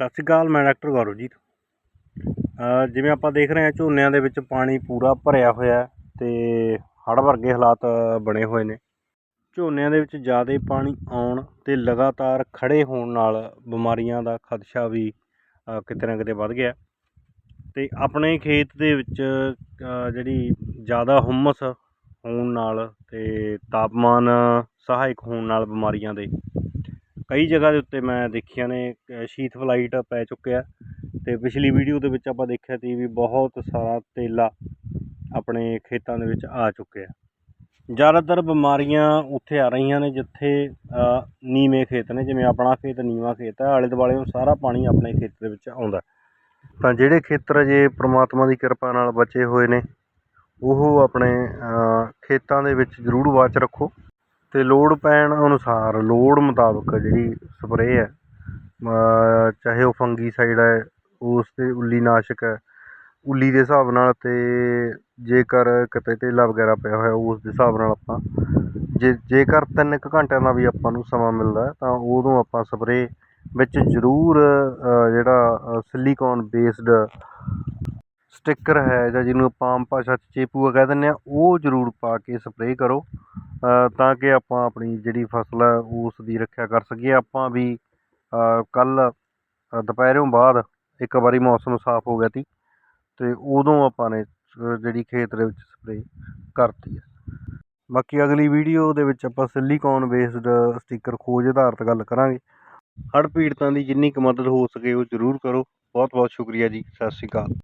ਸਤਿ ਸ਼੍ਰੀ ਅਕਾਲ, ਮੈਂ ਡਾਕਟਰ ਗੌਰਵਜੀਤ। ਜਿਵੇਂ ਆਪਾਂ ਦੇਖ ਰਹੇ ਹਾਂ, ਝੋਨਿਆਂ ਦੇ ਵਿੱਚ ਪਾਣੀ ਪੂਰਾ ਭਰਿਆ ਹੋਇਆ ਹੈ ਤੇ ਹੜ੍ਹ ਵਰਗੇ ਹਾਲਾਤ ਬਣੇ ਹੋਏ ਨੇ। ਝੋਨਿਆਂ ਦੇ ਵਿੱਚ ਜ਼ਿਆਦਾ ਪਾਣੀ ਆਉਣ ਤੇ ਲਗਾਤਾਰ ਖੜੇ ਹੋਣ ਨਾਲ ਬਿਮਾਰੀਆਂ ਦਾ ਖਦਸ਼ਾ ਵੀ ਕਿਤੇ ਨਾ ਕਿਤੇ ਵੱਧ ਗਿਆ। ਤੇ ਆਪਣੇ ਖੇਤ ਦੇ ਵਿੱਚ ਜਿਹੜੀ ਜ਼ਿਆਦਾ ਹੁਮਸ ਹੋਣ ਨਾਲ ਤੇ ਤਾਪਮਾਨ ਸਹਾਇਕ ਹੋਣ ਨਾਲ ਬਿਮਾਰੀਆਂ ਦੇ ਕਈ ਜਗ੍ਹਾ ਦੇ ਉੱਤੇ ਮੈਂ ਦੇਖੀਆਂ ਨੇ ਅ, ਸ਼ੀਤ ਫਲਾਈਟ ਪੈ ਚੁੱਕਿਆ ਤੇ ਪਿਛਲੀ ਵੀਡੀਓ ਦੇ ਵਿੱਚ ਆਪਾਂ ਦੇਖਿਆ ਸੀ ਵੀ ਬਹੁਤ ਸਾਰਾ ਤੇਲਾ ਆਪਣੇ ਖੇਤਾਂ ਦੇ ਵਿੱਚ ਆ ਚੁੱਕਿਆ। ਜ਼ਿਆਦਾਤਰ ਬਿਮਾਰੀਆਂ ਉੱਥੇ ਆ ਰਹੀਆਂ ਨੇ ਜਿੱਥੇ ਨੀਵੇਂ ਖੇਤ ਨੇ ਜਿਵੇਂ ਆਪਣਾ ਖੇਤ ਨੀਵਾਂ ਖੇਤ ਹੈ ਆਲੇ ਦੁਆਲੇ ਸਾਰਾ ਪਾਣੀ ਆਪਣੇ ਖੇਤ ਦੇ ਵਿੱਚ ਆਉਂਦਾ। ਤਾਂ ਜਿਹੜੇ ਖੇਤਰ ਜੇ ਪ੍ਰਮਾਤਮਾ ਦੀ ਕਿਰਪਾ ਨਾਲ ਬਚੇ ਹੋਏ ਨੇ ਉਹ ਆਪਣੇ ਖੇਤਾਂ ਦੇ ਵਿੱਚ ਜ਼ਰੂਰ ਵਾਚ ਰੱਖੋ। ਅਤੇ ਲੋੜ ਪੈਣ ਅਨੁਸਾਰ, ਲੋੜ ਮੁਤਾਬਕ ਜਿਹੜੀ ਸਪਰੇਅ ਹੈ ਚਾਹੇ ਉਹ ਫੰਗੀਸਾਈਡ ਹੈ, ਉਸ ਤੇ ਉੱਲੀ ਨਾਸ਼ਕ ਹੈ, ਉੱਲੀ ਦੇ ਹਿਸਾਬ ਨਾਲ ਅਤੇ ਜੇਕਰ ਕਿਤੇ ਤੇਲਾ ਵਗੈਰਾ ਪਿਆ ਹੋਇਆ, ਉਸ ਦੇ ਹਿਸਾਬ ਨਾਲ ਆਪਾਂ, ਜੇ, ਜੇਕਰ ਤਿੰਨ ਕੁ ਘੰਟਿਆਂ ਦਾ ਵੀ ਆਪਾਂ ਨੂੰ ਸਮਾਂ ਮਿਲਦਾ ਤਾਂ ਉਦੋਂ ਆਪਾਂ ਸਪਰੇਅ ਵਿੱਚ ਜ਼ਰੂਰ ਜਿਹੜਾ ਸਿਲੀਕੋਨ ਬੇਸਡ ਸਟਿੱਕਰ ਹੈ ਜਾਂ ਜਿਹਨੂੰ ਆਪਾਂ ਆਮ ਭਾਸ਼ਾ 'ਚ ਚੇਪੂਆ ਕਹਿ ਦਿੰਦੇ ਹਾਂ, ਉਹ ਜ਼ਰੂਰ ਪਾ ਕੇ ਸਪਰੇਅ ਕਰੋ। ਤਾਂ ਕਿ ਆਪਾਂ ਆਪਣੀ ਜਿਹੜੀ ਫਸਲ ਹੈ ਉਸ ਦੀ ਰੱਖਿਆ ਕਰ ਸਕੀਏ। ਆਪਾਂ ਵੀ ਕੱਲ੍ਹ ਦੁਪਹਿਰੋਂ ਬਾਅਦ ਇੱਕ ਵਾਰੀ ਮੌਸਮ ਸਾਫ਼ ਹੋ ਗਿਆ ਤੀ ਅਤੇ ਉਦੋਂ ਆਪਾਂ ਨੇ ਜਿਹੜੀ ਖੇਤ ਦੇ ਵਿੱਚ ਸਪਰੇਅ ਕਰਤੀ ਹੈ। ਬਾਕੀ ਅਗਲੀ ਵੀਡੀਓ ਦੇ ਵਿੱਚ ਆਪਾਂ ਸਿਲੀਕੋਨ ਬੇਸਡ ਸਟਿੱਕਰ ਖੋਜ ਆਧਾਰਿਤ ਗੱਲ ਕਰਾਂਗੇ। ਹੜ੍ਹ ਪੀੜਤਾਂ ਦੀ ਜਿੰਨੀ ਕੁ ਮਦਦ ਹੋ ਸਕੇ ਉਹ ਜ਼ਰੂਰ ਕਰੋ। ਬਹੁਤ ਬਹੁਤ ਸ਼ੁਕਰੀਆ ਜੀ। ਸਤਿ ਸ਼੍ਰੀ ਅਕਾਲ।